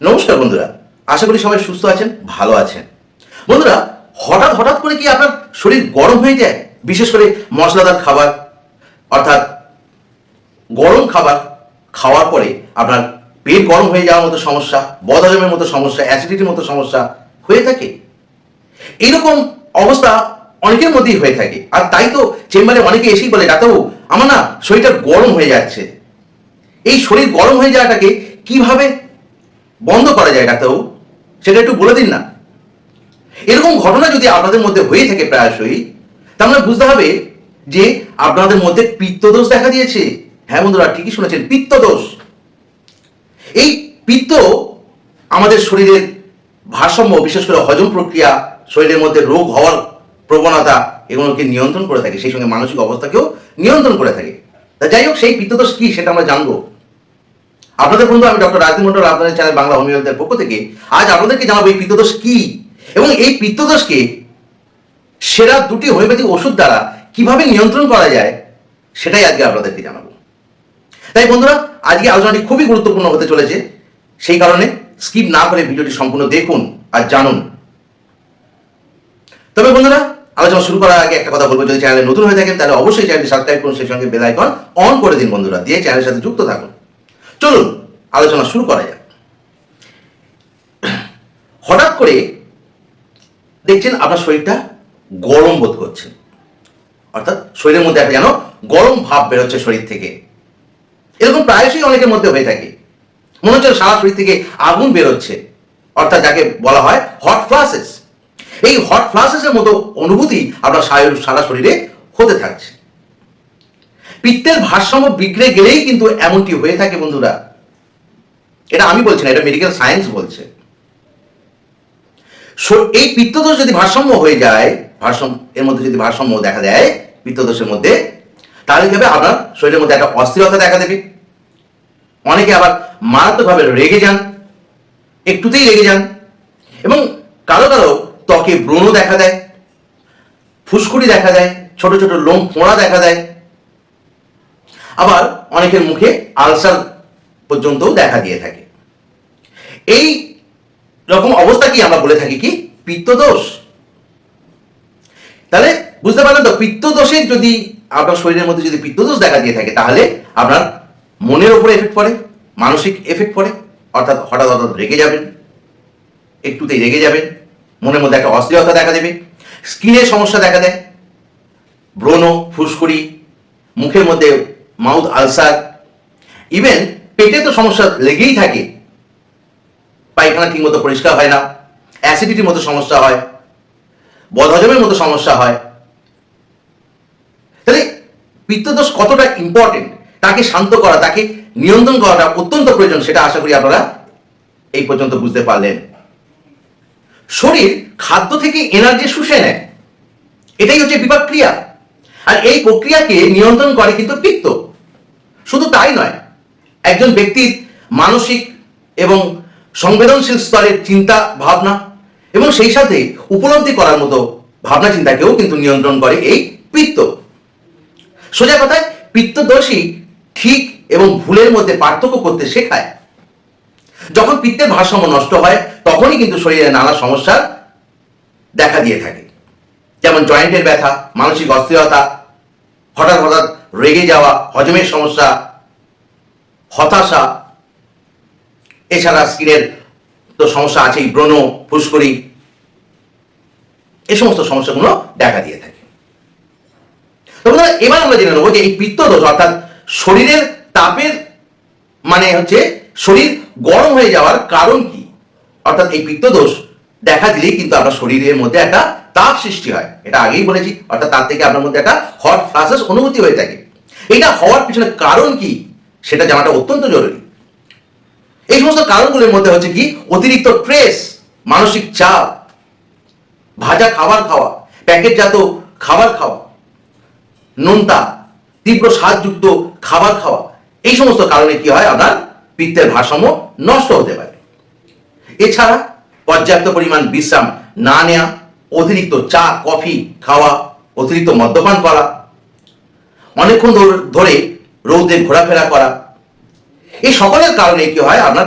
নমস্কার বন্ধুরা, আশা করি সবাই সুস্থ আছেন, ভালো আছেন। বন্ধুরা, হঠাৎ হঠাৎ করে কি আপনার শরীর গরম হয়ে যায়? বিশেষ করে মশলাদার খাবার, অর্থাৎ গরম খাবার খাওয়ার পরে আপনার পেট গরম হয়ে যাওয়ার মতো সমস্যা, বদহজমের মতো সমস্যা অ্যাসিডিটির মতো সমস্যা হয়ে থাকে। এইরকম অবস্থা অনেকের মধ্যেই হয়ে থাকে। আর তাই তো চেম্বারে অনেকে এসেই বলে, ডাক্তারবাবু, আমার না শরীরটা গরম হয়ে যাচ্ছে। এই শরীর গরম হয়ে যাওয়াটাকে কীভাবে বন্ধ করা যায় ডাক্তারবাবু। সেটা একটু বলে দিন না। এরকম ঘটনা যদি আপনাদের মধ্যে হয়ে থাকে প্রায়শই, তাহলে বুঝতে হবে যে আপনাদের মধ্যে পিত্তদোষ দেখা দিয়েছে। হ্যাঁ বন্ধুরা, ঠিকই শুনেছেন, পিত্তদোষ। এই পিত্ত আমাদের শরীরের ভারসাম্য, বিশেষ করে হজম প্রক্রিয়া, শরীরের মধ্যে রোগ হওয়ার প্রবণতা এগুলোকে নিয়ন্ত্রণ করে থাকে। সেই সঙ্গে মানসিক অবস্থাকেও নিয়ন্ত্রণ করে থাকে। তা যাই হোক, সেই পিত্তদোষ কি সেটা আমরা জানব। আপনাদের বন্ধু, আমি ডক্টর রাজদীপ মন্ডল আপনাদের চ্যানেল বাংলা হোমিওপ্যাথের পক্ষ থেকে আজ আপনাদেরকে জানাব এই পিত্তদোষ কি? এবং এই পিত্তদোষকে সেরা দুটি হোমিওপ্যাথিক ওষুধ দ্বারা কীভাবে নিয়ন্ত্রণ করা যায়, সেটাই আজকে আপনাদেরকে জানাব। তাই বন্ধুরা, আজকে আলোচনাটি খুবই গুরুত্বপূর্ণ হতে চলেছে, সেই কারণে স্কিপ না করে ভিডিওটি সম্পূর্ণ দেখুন আর জানুন। তবে বন্ধুরা, আলোচনা শুরু করার আগে একটা কথা বলব, যদি চ্যানেলে নতুন হয়ে থাকেন, তাহলে অবশ্যই চ্যানেলটি সাবস্ক্রাইব করুন, সেই সঙ্গে বেল আইকন অন করে দিন বন্ধুরা, দিয়ে চ্যানেলের সাথে যুক্ত থাকুন। চলুন, আলোচনা শুরু করা যাক। হঠাৎ করে দেখছেন আপনার শরীরটা গরম বোধ করছে। অর্থাৎ শরীরের মধ্যে একটা যেন গরম ভাব বেরোচ্ছে শরীর থেকে। এরকম প্রায়শই অনেকের মধ্যে হয়ে থাকে। মনে হচ্ছে সারা শরীর থেকে আগুন বেরোচ্ছে। অর্থাৎ যাকে বলা হয় হট ফ্লাসেস এই হট ফ্লাসেসের মতো অনুভূতি আপনার সারা শরীরে হতে থাকছে। পিত্তের ভারসাম্য বিগড়ে গেলেই কিন্তু এমনটি হয়ে থাকে বন্ধুরা। এটা আমি বলছি না, এটা মেডিকেল সায়েন্স বলছে। এই পিত্তদোষ যদি ভারসাম্য হয়ে যায়, ভারসাম্য, এর মধ্যে যদি ভারসাম্য দেখা দেয়, পিত্তদোষের মধ্যে, তাহলে কি হবে? আপনার শরীরের মধ্যে একটা অস্থিরতা দেখা দেবে। অনেকে আবার মারাত্মকভাবে রেগে যান, একটুতেই রেগে যান, এবং কারও কারও ত্বকে ব্রণ দেখা দেয়, ফুসকুড়ি দেখা দেয়, ছোট ছোট লোম ফোঁড়া দেখা দেয় আবার অনেকের মুখে আলসার পর্যন্তও দেখা দিয়ে থাকে। এই রকম অবস্থা কি আমরা বলে থাকি কি? পিত্তদোষ। তাহলে বুঝতে পারলেন তো, পিত্তদোষের যদি আপনার শরীরের মধ্যে যদি পিত্তদোষ দেখা দিয়ে থাকে, তাহলে আপনার মনের উপরে এফেক্ট পড়ে, মানসিক এফেক্ট পড়ে, অর্থাৎ হঠাৎ হঠাৎ রেগে যাবেন, একটুতেই রেগে যাবেন, মনের মধ্যে একটা অস্থিরতা দেখা দেবে, স্কিনের সমস্যা দেখা দেয়, ব্রণ, ফুসকুড়ি, মুখের মধ্যে মাউথ আলসার, ইভেন পেটে তো সমস্যা লেগেই থাকে। পায়খানা ঠিকমতো পরিষ্কার হয় না, অ্যাসিডিটির মতো সমস্যা হয়, বদহজমের মতো সমস্যা হয়। তাহলে পিত্তদোষ কতটা ইম্পর্টেন্ট তাকে শান্ত করা, তাকে নিয়ন্ত্রণ করাটা অত্যন্ত প্রয়োজন, সেটা আশা করি আপনারা এই পর্যন্ত বুঝতে পারলেন। শরীর খাদ্য থেকে এনার্জি শুষে নেয়। এটাই হচ্ছে বিপাক ক্রিয়া আর এই প্রক্রিয়াকে নিয়ন্ত্রণ করে কিন্তু পিত্ত। শুধু তাই নয়, একজন ব্যক্তির মানসিক এবং সংবেদনশীল স্তরের চিন্তা ভাবনা এবং সেই সাথে উপলব্ধি করার মতো ভাবনা চিন্তাকেও কিন্তু নিয়ন্ত্রণ করে এই পিত্ত। সোজা কথায় পিত্তদোষী ঠিক এবং ভুলের মধ্যে পার্থক্য করতে শেখায়। যখন পিত্তের ভারসাম্য নষ্ট হয়, তখনই কিন্তু শরীরে নানা সমস্যার দেখা দিয়ে থাকে। যেমন জয়েন্টের ব্যথা, মানসিক অস্থিরতা, হঠাৎ হঠাৎ রেগে যাওয়া, হজমের সমস্যা, হতাশা, এছাড়া স্কিনের তো সমস্যা আছেই, ব্রণ, ফুসকুড়ি এই সমস্ত সমস্যাগুলো দেখা দিয়ে থাকে। এবার আমরা জেনে নেব যে এই পিত্তদোষ অর্থাৎ শরীরের তাপের মানে হচ্ছে শরীর গরম হয়ে যাওয়ার কারণ কি? অর্থাৎ এই পিত্তদোষ দেখা দিলেই কিন্তু আপনার শরীরের মধ্যে একটা তাপ সৃষ্টি হয়। এটা আগেই বলেছি, অর্থাৎ তার থেকে আপনার মধ্যে একটা হট ফ্লাসেস অনুভূতি হয়ে থাকে। এটা হওয়ার পিছনে কারণ কি? সেটা জানাটা অত্যন্ত জরুরি। এই সমস্ত কারণগুলোর মধ্যে হচ্ছে কি? অতিরিক্ত স্ট্রেস মানসিক চাপ, ভাজা খাবার খাওয়া, প্যাকেটজাত খাবার খাওয়া, নোনতা, তীব্র স্বাদযুক্ত খাবার খাওয়া, এই সমস্ত কারণে কি হয়? আপনার পিত্তের ভারসাম্য নষ্ট হতে পারে। এছাড়া পর্যাপ্ত পরিমাণ বিশ্রাম না নেওয়া অতিরিক্ত চা, কফি খাওয়া, অতিরিক্ত মদ্যপান করা, অনেকক্ষণ ধর- রৌদ্রে ঘোরাফেরা করা। এই সকলের কারণে কি হয়? আপনার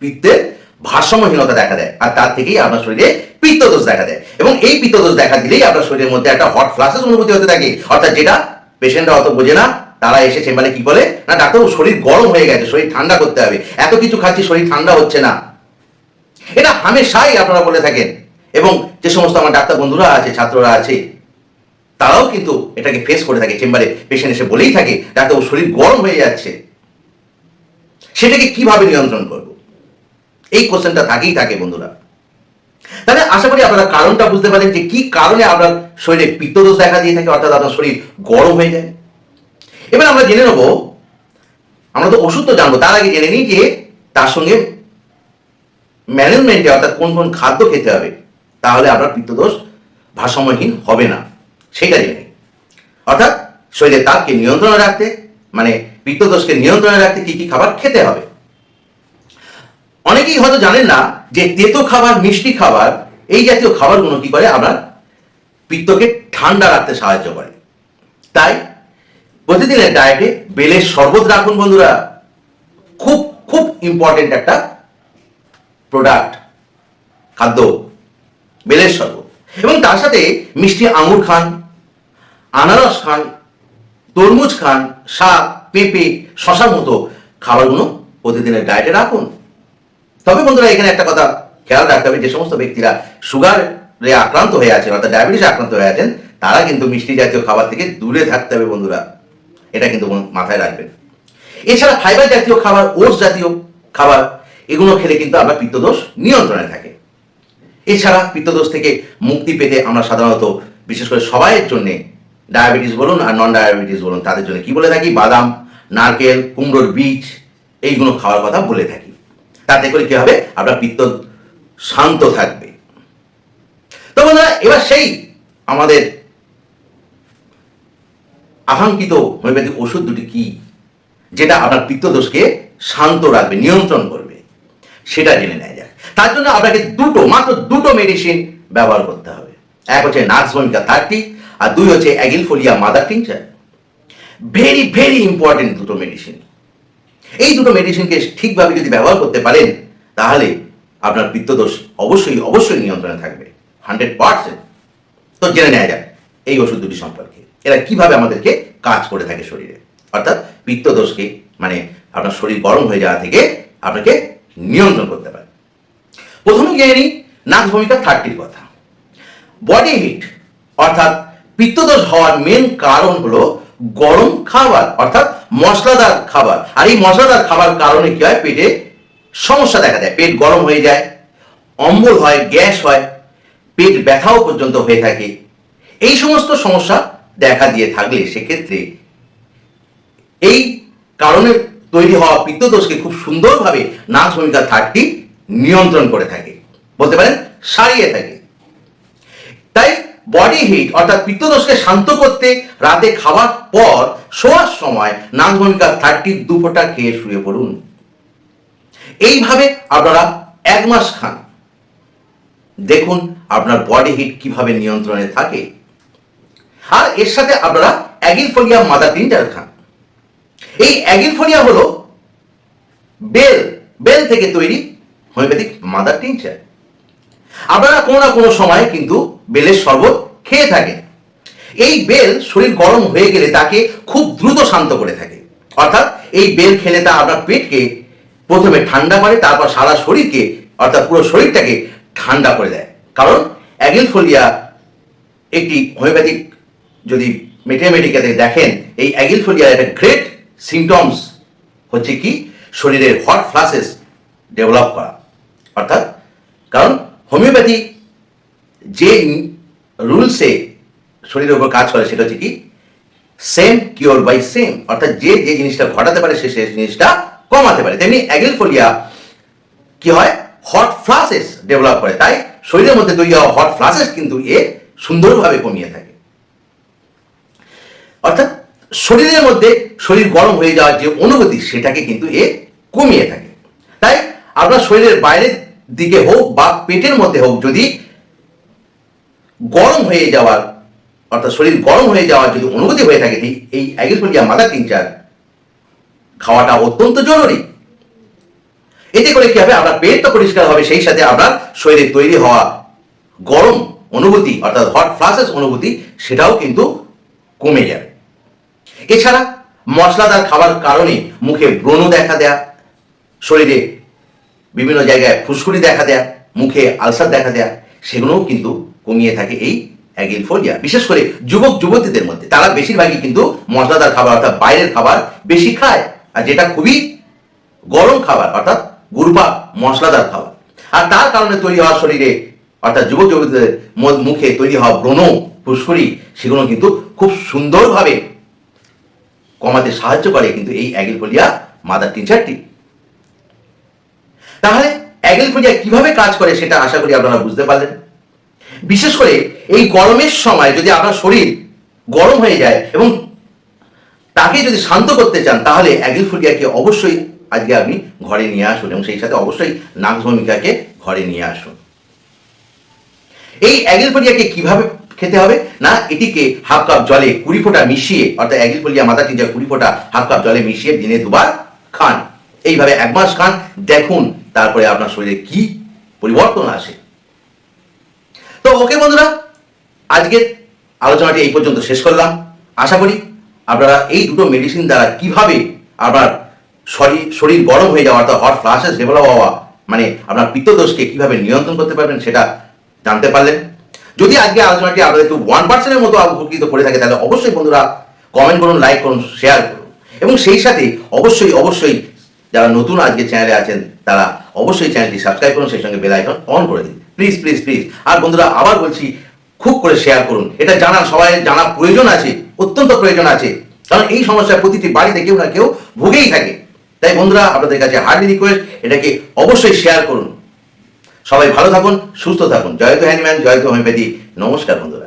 পিত্তের ভারসাম্যহীনতা দেখা দেয় আর তার থেকেই আপনার শরীরে পিত্তদোষ দেখা দেয়। এবং এই পিত্তদোষ দেখা দিলেই আপনার শরীরের মধ্যে একটা হট ফ্লাশেস অনুভূতি হতে থাকে। অর্থাৎ যেটা পেশেন্টরা অত বোঝে না, তারা এসে চেম্বারে কি বলে? না, ডাক্তারবাবু, শরীর গরম হয়ে গেছে, শরীর ঠান্ডা করতে হবে। এত কিছু খাচ্ছি, শরীর ঠান্ডা হচ্ছে না। এটা হামেশাই আপনারা বলে থাকেন। এবং যে সমস্ত আমার ডাক্তার বন্ধুরা আছে, ছাত্ররা আছে, তারাও কিন্তু এটাকে ফেস করে থাকে, চেম্বারে পেশেন্ট এসে বলেই থাকে ডাক্তারবাবু শরীর গরম হয়ে যাচ্ছে। সেটাকে কীভাবে নিয়ন্ত্রণ করব? এই কোশ্চেনটা থাকেই থাকে বন্ধুরা। তাহলে আশা করি আপনারা কারণটা বুঝতে পারেন যে কি কারণে আপনার শরীরে পিত্তদোষ দেখা দিয়ে থাকে, অর্থাৎ আপনার শরীর গরম হয়ে যায়। এবার আমরা জেনে নেব, আমরা তো ওষুধ তো জানব, তার আগে জেনে নিই যে তার সঙ্গে ম্যানেজমেন্টে অর্থাৎ কোন কোন খাদ্য খেতে হবে। তাহলে আপনার পিত্তদোষ ভারসাম্যহীন হবে না। সেটা জেনে। অর্থাৎ শরীরের তাপকে নিয়ন্ত্রণে রাখতে মানে পিত্তদোষকে নিয়ন্ত্রণে রাখতে কি কি খাবার খেতে হবে? অনেকেই হয়তো জানেন না যে তেতো খাবার, মিষ্টি খাবার, এই জাতীয় খাবারগুলো কি করে? আপনার পিত্তকে ঠান্ডা রাখতে সাহায্য করে। তাই প্রতিদিনের ডায়েটে বেলের শরবত রাখুন বন্ধুরা। খুব খুব ইম্পর্টেন্ট একটা প্রোডাক্ট খাদ্য। বেলের শরবত। এবং তার সাথে মিষ্টি আঙুর খান, আনারস খান, তরমুজ খান, শাক, পেঁপে, শশার মতো খাবারগুলো প্রতিদিনের ডায়েটে রাখুন। তবে বন্ধুরা, এখানে একটা কথা খেয়াল রাখতে হবে, যে সমস্ত ব্যক্তিরা সুগারে আক্রান্ত হয়ে আছেন, অর্থাৎ ডায়াবেটিসে আক্রান্ত হয়ে আছেন, তারা কিন্তু মিষ্টি জাতীয় খাবার থেকে দূরে থাকতে হবে বন্ধুরা। এটা কিন্তু মাথায় রাখবেন। এছাড়া ফাইবার জাতীয় খাবার ওটস জাতীয় খাবার, এগুলো খেলে কিন্তু আমরা পিত্তদোষ নিয়ন্ত্রণে থাকে। এছাড়া পিত্তদোষ থেকে মুক্তি পেতে আমরা সাধারণত, বিশেষ করে সবাইয়ের জন্যে ডায়াবেটিস বলুন আর নন ডায়াবেটিস বলুন, তাদের জন্য কি বলে থাকি? বাদাম, নারকেল, কুমড়োর বীজ, এইগুলো খাওয়ার কথা বলে থাকি। তাতে করে কি হবে? আপনার পিত্ত শান্ত থাকবে। তো বন্ধুরা, এবার সেই আমাদের আকাঙ্ক্ষিত হোমিওপ্যাথিক ওষুধ দুটি কি? যেটা আপনার পিত্তদোষকে শান্ত রাখবে, নিয়ন্ত্রণ করবে। সেটা জেনে যায় তার জন্য আপনাকে দুটো, মাত্র দুটো মেডিসিন ব্যবহার করতে হবে। এক হচ্ছে নার্স ভূমিকা থার্টি, আর দুই হচ্ছে অ্যাগিলফোলিয়া mother tincture. Very very important দুটো মেডিসিন এই দুটো মেডিসিনকে ঠিকভাবে যদি ব্যবহার করতে পারেন, তাহলে আপনার পিত্তদোষ অবশ্যই অবশ্যই নিয়ন্ত্রণে থাকবে। Hundred percent. তো জেনে নেওয়া যাক এই ওষুধ দুটি সম্পর্কে। এরা কীভাবে আমাদেরকে কাজ করে থাকে শরীরে। অর্থাৎ পিত্তদোষকে মানে আপনার শরীর গরম হয়ে যাওয়া থেকে আপনাকে নিয়ন্ত্রণ করতে পারে। প্রথমে জেনে নাক ভূমিকা থার্টির কথা। বডি হিট অর্থাৎ পিত্তদোষ হওয়ার মেন কারণ হলো গরম খাবার, অর্থাৎ মশলাদার খাবার। আর এই মশলাদার খাবার কারণে কি হয়? পেটে সমস্যা দেখা দেয়। পেট গরম হয়ে যায়, অম্বল হয়, গ্যাস হয়, পেট ব্যথাও পর্যন্ত হয়ে থাকে। এই সমস্ত সমস্যা দেখা দিয়ে থাকলে সেক্ষেত্রে এই কারণে তৈরি হওয়া পিত্তদোষকে খুব সুন্দরভাবে নাচ ভূমিকা থার্টি নিয়ন্ত্রণ করে থাকে। বলতে পারেন, সারিয়ে থাকে। তাই বডি হিট অর্থাৎ পিত্তদোষকে শান্ত করতে রাতে খাওয়ার পর শোয়ার সময় নাক ভূমিকা থার্টি দু খেয়ে শুয়ে পড়ুন। এইভাবে আপনারা এক মাস খান। দেখুন আপনার বডি হিট কীভাবে নিয়ন্ত্রণে থাকে। আর এর সাথে আপনারা অ্যাগিলফোলিয়া মাদার টিনটার খান। এই অ্যাগিলফোলিয়া হলো বেল বেল থেকে তৈরি হোমিওপ্যাথিক মাদার টিনচার। আপনারা কোনো না কোনো সময় কিন্তু বেলের শরবত খেয়ে থাকেন। এই বেল শরীর গরম হয়ে গেলে তাকে খুব দ্রুত শান্ত করে থাকে। অর্থাৎ এই বেল খেলে তা আপনার পেটকে প্রথমে ঠান্ডা করে, তারপর সারা শরীরকে, অর্থাৎ পুরো শরীরটাকে ঠান্ডা করে দেয়। কারণ অ্যাগিলফোলিয়া একটি হোমিওপ্যাথিক যদি মেটেমেটিকাতে দেখেন, এই অ্যাগিলফোলিয়ার একটা গ্রেট সিমটমস হচ্ছে কি? শরীরের হট ফ্লাসেস ডেভেলপ করা। অর্থাৎ, কারণ হোমিওপ্যাথি যে রুলসে শরীরের উপর কাজ করে সেটা হচ্ছে কি সেম কিওর বাই সেম অর্থাৎ যে যে জিনিসটা ঘটাতে পারে সে সেই জিনিসটা কমাতে পারে। তেমনি অ্যাগেলফোলিয়া কি হয়? হট ফ্লাসেস ডেভেলপ করে। তাই শরীরের মধ্যে তৈরি হওয়া হট ফ্লাসেস কিন্তু এ সুন্দরভাবে কমিয়ে থাকে। অর্থাৎ শরীরের মধ্যে শরীর গরম হয়ে যাওয়ার যে অনুভূতি, সেটাকে কিন্তু এ কমিয়ে থাকে। তাই আপনার শরীরের বাইরের দিকে হোক বা পেটের মধ্যে হোক, যদি গরম হয়ে যাওয়ার, অর্থাৎ শরীর গরম হয়ে যাওয়ার যদি অনুভূতি হয়ে থাকে এই- অ্যাগিলফোলিয়া মাদার টিংচার খাওয়াটা অত্যন্ত জরুরি। এতে করে কি হবে? আপনার পেট তো পরিষ্কার হবে, সেই সাথে আপনার শরীরে তৈরি হওয়া গরম অনুভূতি, অর্থাৎ হট ফ্লাসেস অনুভূতি, সেটাও কিন্তু কমে যাবে। এছাড়া মশলাদার খাবার কারণে মুখে ব্রণ দেখা দেয়া, শরীরে বিভিন্ন জায়গায় ফুসকুড়ি দেখা দেয়া, মুখে আলসার দেখা দেয়া, সেগুলোও কিন্তু কমিয়ে থাকে এই অ্যাগিল অ্যাগিলফোলিয়া বিশেষ করে যুবক, যুবতীদের মধ্যে। তারা বেশিরভাগই কিন্তু মশলাদার খাবার অর্থাৎ বাইরের খাবার বেশি খায়। আর যেটা খুবই গরম খাবার, অর্থাৎ গুরবা মশলাদার খাবার। আর তার কারণে তৈরি হওয়া শরীরে, অর্থাৎ যুবক, যুবতীদের মুখে তৈরি হওয়া ব্রণ, ফুসকুড়ি, সেগুলো কিন্তু খুব সুন্দরভাবে কমাতে সাহায্য করে কিন্তু এই অ্যাগেলফোলিয়া মাদার টিচারটি। তাহলে অ্যাগেলফোলিয়া কীভাবে কাজ করে সেটা আশা করি আপনারা বুঝতে পারলেন। বিশেষ করে এই গরমের সময় যদি আপনার শরীর গরম হয়ে যায় এবং তাকে যদি শান্ত করতে চান, তাহলে অ্যাগেলফোলিয়াকে অবশ্যই আজকে আপনি ঘরে নিয়ে আসুন এবং সেই সাথে অবশ্যই নাক ভূমিকাকে ঘরে নিয়ে আসুন। এই অ্যাগেলফোলিয়াকে কীভাবে খেতে হবে? না, এটিকে হাফ কাপ জলে কুড়ি ফোঁটা মিশিয়ে, অর্থাৎ অ্যাগেলফোলিয়া মাথা টিজা কুড়ি ফোঁটা হাফ কাপ জলে মিশিয়ে দিনে দুবার খান। এইভাবে এক মাস খান। দেখুন তারপরে আপনার শরীরে কি পরিবর্তন আসে? তো ওকে বন্ধুরা, আজকের আলোচনাটি এই পর্যন্ত শেষ করলাম। আশা করি আপনারা এই দুটো মেডিসিন দ্বারা কীভাবে আপনার শরীর শরীর গরম হয়ে যাওয়া অর্থাৎ হট ফ্লাশেস ডেভেলপ হওয়া মানে আপনার পিত্তদোষকে কীভাবে নিয়ন্ত্রণ করতে পারবেন সেটা জানতে পারলেন। যদি আজকে আলোচনাটি আপনাদের একটু ওয়ান পার্সেন্টের মতো উপকৃত করে থাকে, তাহলে অবশ্যই বন্ধুরা কমেন্ট করুন লাইক করুন শেয়ার করুন। এবং সেই সাথে অবশ্যই অবশ্যই যারা নতুন আজকে চ্যানেলে আছেন তারা অবশ্যই চ্যানেলটি সাবস্ক্রাইব করুন, সেই সঙ্গে বেল আইকন অন করে দিন। প্লিজ প্লিজ প্লিজ আর বন্ধুরা, আবার বলছি, খুব করে শেয়ার করুন। এটা জানার সবাই জানা প্রয়োজন আছে, অত্যন্ত প্রয়োজন আছে। কারণ এই সমস্যা প্রতিটি বাড়িতে কেউ না কেউ ভুগেই থাকে। তাই বন্ধুরা, আপনাদের কাছে হার্ডলি রিকোয়েস্ট এটাকে অবশ্যই শেয়ার করুন। সবাই ভালো থাকুন, সুস্থ থাকুন। জয়তু হ্যানিম্যান জয়তু হোমিওপ্যাথি নমস্কার বন্ধুরা।